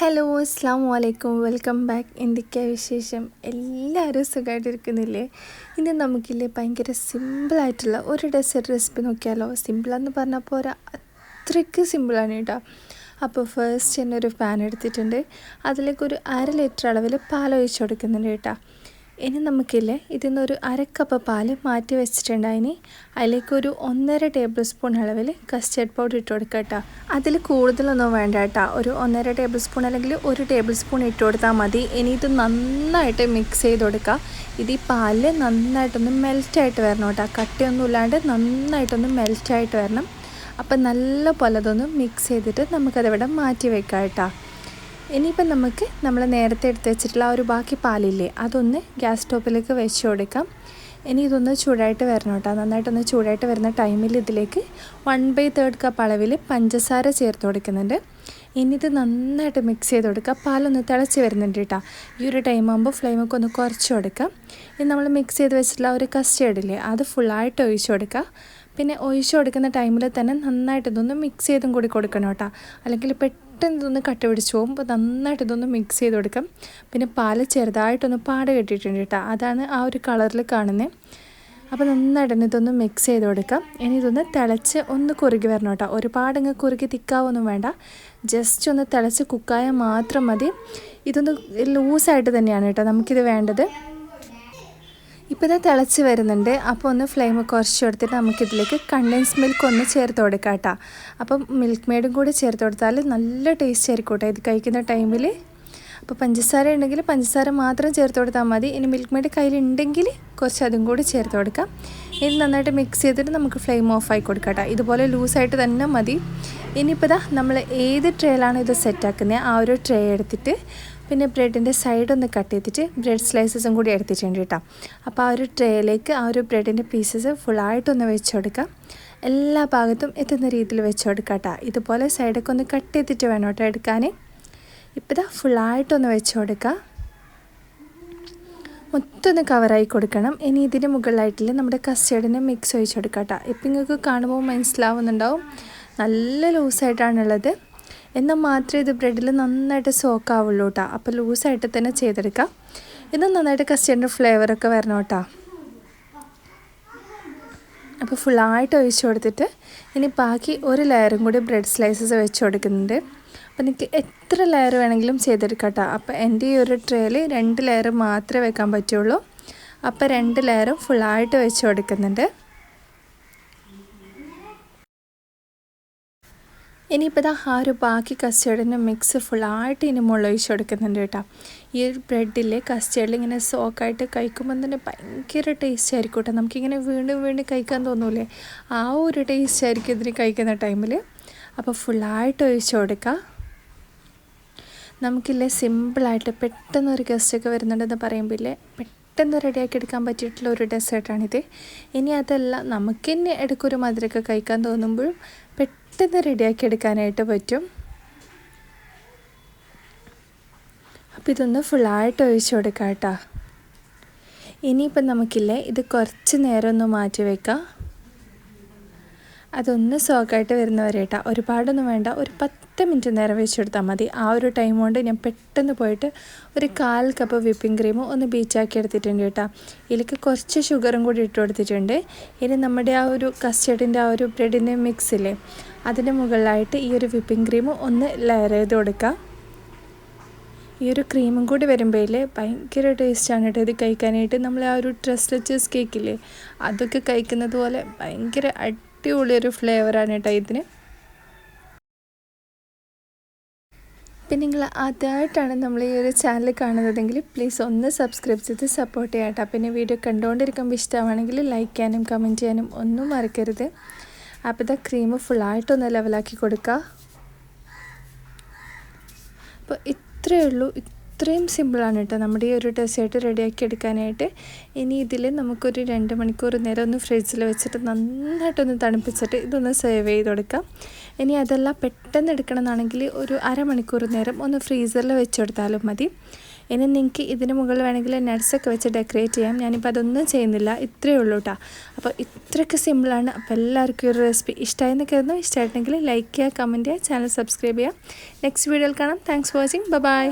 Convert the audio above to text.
Hello അസ്സാം വലൈക്കും welcome back. എന്തൊക്കെയാ വിശേഷം? എല്ലാവരും സുഖമായിട്ടിരിക്കുന്നില്ലേ ഇന്ന് നമുക്കില്ലേ ഭയങ്കര സിമ്പിളായിട്ടുള്ള ഒരു ഡെസേർട്ട് റെസിപ്പി നോക്കിയാലോ? സിമ്പിളെന്ന് പറഞ്ഞാൽ പോരാ അത്രയ്ക്ക് സിമ്പിളാണ് കേട്ടോ. അപ്പോൾ ഫസ്റ്റ് തന്നെ ഒരു പാൻ എടുത്തിട്ടുണ്ട്. അതിലേക്ക് ഒരു അര ലിറ്റർ അളവിൽ പാൽ കൊടുക്കുന്നുണ്ട് കേട്ടോ. ഇനി നമുക്കില്ലേ ഇതിന്ന് ഒരു അരക്കപ്പ് പാൽ മാറ്റി വെച്ചിട്ടുണ്ട് അതിന് അതിലേക്ക് ഒരു ഒന്നര ടേബിൾ സ്പൂൺ അളവിൽ കസ്റ്റേർഡ് പൗഡർ ഇട്ട് കൊടുക്കുക കേട്ടോ അതിൽ കൂടുതലൊന്നും വേണ്ട കേട്ടോ ഒരു ഒന്നര ടേബിൾ സ്പൂൺ അല്ലെങ്കിൽ ഒരു ടേബിൾ സ്പൂൺ ഇട്ട് കൊടുത്താൽ മതി. ഇനി ഇത് നന്നായിട്ട് മിക്സ് ചെയ്ത് കൊടുക്കുക ഇത് ഈ പാലിൽ നന്നായിട്ടൊന്ന് മെൽറ്റായിട്ട് വരണം കേട്ടോ കട്ടിയൊന്നും ഇല്ലാണ്ട് നന്നായിട്ടൊന്ന് മെൽറ്റായിട്ട് വരണം. അപ്പം നല്ല പോലെ അതൊന്ന് മിക്സ് ചെയ്തിട്ട് നമുക്കതിവിടെ മാറ്റി വെക്കാം കേട്ടോ ഇനിയിപ്പം നമുക്ക് നമ്മൾ നേരത്തെ എടുത്ത് വെച്ചിട്ടുള്ള ആ ഒരു ബാക്കി പാലില്ലേ അതൊന്ന് ഗ്യാസ് സ്റ്റോപ്പിലേക്ക് വെച്ച് കൊടുക്കാം. ഇനി ഇതൊന്ന് ചൂടായിട്ട് വരണം കേട്ടോ. നന്നായിട്ടൊന്ന് ചൂടായിട്ട് വരുന്ന ടൈമിൽ ഇതിലേക്ക് വൺ ബൈ തേർഡ് കപ്പ് അളവിൽ പഞ്ചസാര ചേർത്ത് കൊടുക്കുന്നുണ്ട്. ഇനി ഇത് നന്നായിട്ട് മിക്സ് ചെയ്ത് കൊടുക്കുക. പാലൊന്ന് തിളച്ച് വരുന്നുണ്ട് കേട്ടോ. ഈ ഒരു ടൈം ആകുമ്പോൾ ഫ്ലെയിമൊക്കെ ഒന്ന് കുറച്ച് കൊടുക്കാം ഇനി നമ്മൾ മിക്സ് ചെയ്ത് വെച്ചിട്ടുള്ള ഒരു കസ്റ്റേർഡില്ലേ അത് ഫുള്ളായിട്ട് ഒഴിച്ച് കൊടുക്കുക. പിന്നെ ഒഴിച്ച് കൊടുക്കുന്ന ടൈമിൽ തന്നെ നന്നായിട്ട് ഇതൊന്ന് മിക്സ് ചെയ്തും കൂടി കൊടുക്കണം കേട്ടോ. അല്ലെങ്കിൽ പെട്ടെന്ന് ഇതൊന്ന് കട്ട പിടിച്ച് നന്നായിട്ട് ഇതൊന്ന് മിക്സ് ചെയ്ത് കൊടുക്കാം. പിന്നെ പാൽ ചെറുതായിട്ടൊന്ന് പാട കെട്ടിയിട്ടുണ്ട് കേട്ടോ. അതാണ് ആ ഒരു കളറിൽ കാണുന്നത് അപ്പോൾ നന്നായിട്ട് തന്നെ ഇതൊന്ന് മിക്സ് ചെയ്ത് കൊടുക്കാം. ഇനി ഇതൊന്ന് തിളച്ച് ഒന്ന് കുറുകി വരണം കേട്ടോ. ഒരുപാട് ഇങ്ങ് കുറുകി തിക്കാവൊന്നും വേണ്ട. ജസ്റ്റ് ഒന്ന് തിളച്ച് കുക്കായാൽ മാത്രം മതി. ഇതൊന്ന് ലൂസായിട്ട് തന്നെയാണ് കേട്ടോ നമുക്കിത് വേണ്ടത്. ഇപ്പോൾ ഇത് തിളച്ച് വരുന്നുണ്ട്. അപ്പോൾ ഒന്ന് ഫ്ലെയിം കുറച്ച് കൊടുത്തിട്ട് നമുക്കിതിലേക്ക് കണ്ടൻസ് മിൽക്ക് ഒന്ന് ചേർത്ത് കൊടുക്കാം കേട്ടോ. അപ്പം മിൽക്ക് മെയ്ഡും കൂടി ചേർത്ത് കൊടുത്താൽ നല്ല ടേസ്റ്റ് ആയിരിക്കും കേട്ടോ ഇത് കഴിക്കുന്ന ടൈമിൽ അപ്പോൾ പഞ്ചസാര ഉണ്ടെങ്കിൽ പഞ്ചസാര മാത്രം ചേർത്ത് കൊടുത്താൽ മതി. ഇനി മിൽക്ക് മെയ്ഡ് കയ്യിലുണ്ടെങ്കിൽ കുറച്ച് അതും കൂടി ചേർത്ത് കൊടുക്കാം. ഇത് നന്നായിട്ട് മിക്സ് ചെയ്തിട്ട് നമുക്ക് ഫ്ലെയിം ഓഫ് ആയി കൊടുക്കാം കേട്ടോ. ഇതുപോലെ ലൂസായിട്ട് തന്നെ മതി. ഇനിയിപ്പോൾ നമ്മൾ ഏത് ട്രേയിലാണ് ഇത് സെറ്റാക്കുന്നത് ആ ഒരു ട്രേ എടുത്തിട്ട് പിന്നെ ബ്രെഡിന്റെ സൈഡ് ഒന്ന് കട്ട് ചെയ്തിട്ട് ബ്രെഡ് സ്ലൈസസും കൂടി എടുത്തിട്ടുണ്ട് കേട്ടോ അപ്പോൾ ആ ഒരു ട്രേയിലേക്ക് ആ ഒരു ബ്രെഡിന്റെ പീസസ് ഫുള്ളായിട്ടൊന്ന് വെച്ച് കൊടുക്കാം എല്ലാ ഭാഗത്തും എത്തുന്ന രീതിയിൽ വെച്ച് കൊടുക്കാം കേട്ടോ ഇതുപോലെ സൈഡൊക്കെ ഒന്ന് കട്ട് ചെയ്തിട്ട് വേണം കേട്ടോ എടുക്കാൻ ഇപ്പോൾ ഫുള്ളായിട്ടൊന്ന് വെച്ച് കൊടുക്കുക മൊത്തമൊന്ന് കവറായി കൊടുക്കണം. ഇനി ഇതിന് മുകളിലായിട്ടില്ല നമ്മുടെ കസ്റ്റേർഡിന് മിക്സ് ഒഴിച്ച് കൊടുക്കാം കേട്ടോ ഇപ്പം നിങ്ങൾക്ക് കാണുമ്പോൾ മനസ്സിലാവുന്നുണ്ടാവും. നല്ല ലൂസായിട്ടാണുള്ളത് എന്നാൽ മാത്രമേ ഇത് ബ്രെഡിൽ നന്നായിട്ട് സോക്ക് ആവുള്ളൂ കേട്ടോ അപ്പോൾ ലൂസായിട്ട് തന്നെ ചെയ്തെടുക്കാം. ഇത് നന്നായിട്ട് കസ്റ്റേർഡിന്റെ ഫ്ലേവറൊക്കെ വരണം കേട്ടോ അപ്പോൾ ഫുള്ളായിട്ട് ഒഴിച്ച് കൊടുത്തിട്ട് ഇനി ബാക്കി ഒരു ലെയറും കൂടി ബ്രെഡ് സ്ലൈസസ് വെച്ച് കൊടുക്കുന്നുണ്ട്. അപ്പോൾ എനിക്ക് എത്ര ലെയർ വേണമെങ്കിലും ചെയ്തെടുക്കാം കേട്ടോ അപ്പോൾ എന്റെ ഈ ഒരു ട്രേയിൽ രണ്ട് ലെയർ മാത്രമേ വെക്കാൻ പറ്റുള്ളൂ. അപ്പോൾ രണ്ട് ലെയറും ഫുള്ളായിട്ട് വെച്ച് കൊടുക്കുന്നുണ്ട്. ഇനിയിപ്പോൾ ഇതാ ആ ഒരു ബാക്കി കസ്റ്റേർഡിന്റെ മിക്സ് ഫുള്ളായിട്ട് ഇനി മുളൊഴിച്ച് കൊടുക്കുന്നുണ്ട് കേട്ടോ. ഈ ഒരു ബ്രെഡിൽ കസ്റ്റേർഡിൽ ഇങ്ങനെ സോക്കായിട്ട് കഴിക്കുമ്പോൾ തന്നെ ഭയങ്കര ടേസ്റ്റ് ആയിരിക്കും കേട്ടോ. നമുക്കിങ്ങനെ വീണ്ടും വീണ്ടും കഴിക്കാൻ തോന്നൂലേ? ആ ഒരു ടേസ്റ്റ് ആയിരിക്കും ഇതിന് കഴിക്കുന്ന ടൈമിൽ അപ്പോൾ ഫുള്ളായിട്ട് ഒഴിച്ച് കൊടുക്കുക നമുക്കില്ലേ സിമ്പിളായിട്ട് പെട്ടെന്ന് ഒരു ഗസ്റ്റൊക്കെ വരുന്നുണ്ടെന്ന് പറയുമ്പോൾ ഇല്ലേ? പെട്ടെന്ന് റെഡിയാക്കി എടുക്കാൻ പറ്റിയിട്ടുള്ള ഒരു ഡെസേർട്ടാണിത്. ഇനി അതല്ല നമുക്ക് തന്നെ ഇടയ്ക്കൊരു മധുരമൊക്കെ കഴിക്കാൻ തോന്നുമ്പോഴും പെട്ടെന്ന് റെഡിയാക്കി എടുക്കാനായിട്ട് പറ്റും. അപ്പോൾ ഇതൊന്ന് ഫുള്ളായിട്ട് ഒഴിച്ചു കൊടുക്കാം കേട്ടോ ഇനിയിപ്പം നമുക്കില്ലേ ഇത് കുറച്ച് നേരം ഒന്ന് മാറ്റി വെക്കാം. അതൊന്ന് സോക്കായിട്ട് വരുന്നവരെ കേട്ടോ ഒരുപാടൊന്നും വേണ്ട. ഒരു പത്ത് മിനിറ്റ് നേരം വെച്ചെടുത്താൽ മതി. ആ ഒരു ടൈം കൊണ്ട് ഞാൻ പെട്ടെന്ന് പോയിട്ട് ഒരു കാൽ കപ്പ് വിപ്പിംഗ് ക്രീമും ഒന്ന് ബീച്ചാക്കി എടുത്തിട്ടുണ്ട് കേട്ടോ. ഇതിലേക്ക് കുറച്ച് ഷുഗറും കൂടി ഇട്ട് കൊടുത്തിട്ടുണ്ട്. ഇനി നമ്മുടെ ആ ഒരു കസ്റ്റേർഡിന്റെ ആ ഒരു ബ്രെഡിന്റെ മിക്സില്ലേ അതിന്റെ മുകളിലായിട്ട് ഈ ഒരു വിപ്പിംഗ് ക്രീമും ഒന്ന് ലെയർ ചെയ്ത് കൊടുക്കുക ഈ ഒരു ക്രീമും കൂടി വരുമ്പോഴേ ഭയങ്കര ടേസ്റ്റാണ് കേട്ടോ ഇത് കഴിക്കാനായിട്ട്. നമ്മൾ ആ ഒരു ട്രസ്ലെച്ചസ് കേക്കില്ലേ അതൊക്കെ കഴിക്കുന്നത് പോലെ ഭയങ്കര അടിപൊളിയൊരു ഫ്ലേവറാണ് കേട്ടോ ഇതിന്. പിന്നെ നിങ്ങൾ ആദ്യമായിട്ടാണ് നമ്മൾ ഈ ഒരു ചാനൽ കാണുന്നതെങ്കിൽ പ്ലീസ് ഒന്ന് സബ്സ്ക്രൈബ് ചെയ്ത് സപ്പോർട്ട് ചെയ്യാട്ടോ പിന്നെ വീഡിയോ കണ്ടുകൊണ്ടിരിക്കുമ്പോൾ ഇഷ്ടമാണെങ്കിൽ ലൈക്ക് ചെയ്യാനും കമന്റ് ചെയ്യാനും ഒന്നും മറക്കരുത്. അപ്പോൾ ഇതാ ക്രീം ഫുള്ളായിട്ടൊന്ന് ലെവലാക്കി കൊടുക്കുക അപ്പോൾ ഇത്രയേ ഉള്ളൂ. ഇത്രയും സിമ്പിളാണ് കേട്ടോ നമ്മുടെ ഈ ഒരു ഡെസേർട്ട് റെഡിയാക്കി എടുക്കാനായിട്ട് ഇനി ഇതിൽ നമുക്കൊരു രണ്ട് മണിക്കൂർ നേരം ഒന്ന് ഫ്രിഡ്ജിൽ വെച്ചിട്ട് നന്നായിട്ടൊന്ന് തണുപ്പിച്ചിട്ട് ഇതൊന്ന് സേവ് ചെയ്ത് കൊടുക്കാം. ഇനി അതെല്ലാം പെട്ടെന്ന് എടുക്കണമെന്നാണെങ്കിൽ ഒരു അരമണിക്കൂർ നേരം ഒന്ന് ഫ്രീസറിൽ വെച്ച് കൊടുത്താലും മതി. ഇനി നിങ്ങൾക്ക് ഇതിന് മുകളിൽ വേണമെങ്കിൽ നട്സൊക്കെ വെച്ച് ഡെക്കറേറ്റ് ചെയ്യാം. ഞാനിപ്പോൾ അതൊന്നും ചെയ്യുന്നില്ല. ഇത്രയേ ഉള്ളൂ കേട്ടോ അപ്പോൾ ഇത്രയ്ക്ക് സിമ്പിളാണ് അപ്പോൾ എല്ലാവർക്കും ഒരു റെസിപ്പി ഇഷ്ടമായെന്ന് കരുതുന്നു. ഇഷ്ടമായിട്ടുണ്ടെങ്കിൽ ലൈക്ക് ചെയ്യുക കമന്റ് ചെയ്യുക ചാനൽ സബ്സ്ക്രൈബ് ചെയ്യുക. നെക്സ്റ്റ് വീഡിയോയിൽ കാണാം. Thanks for watching bye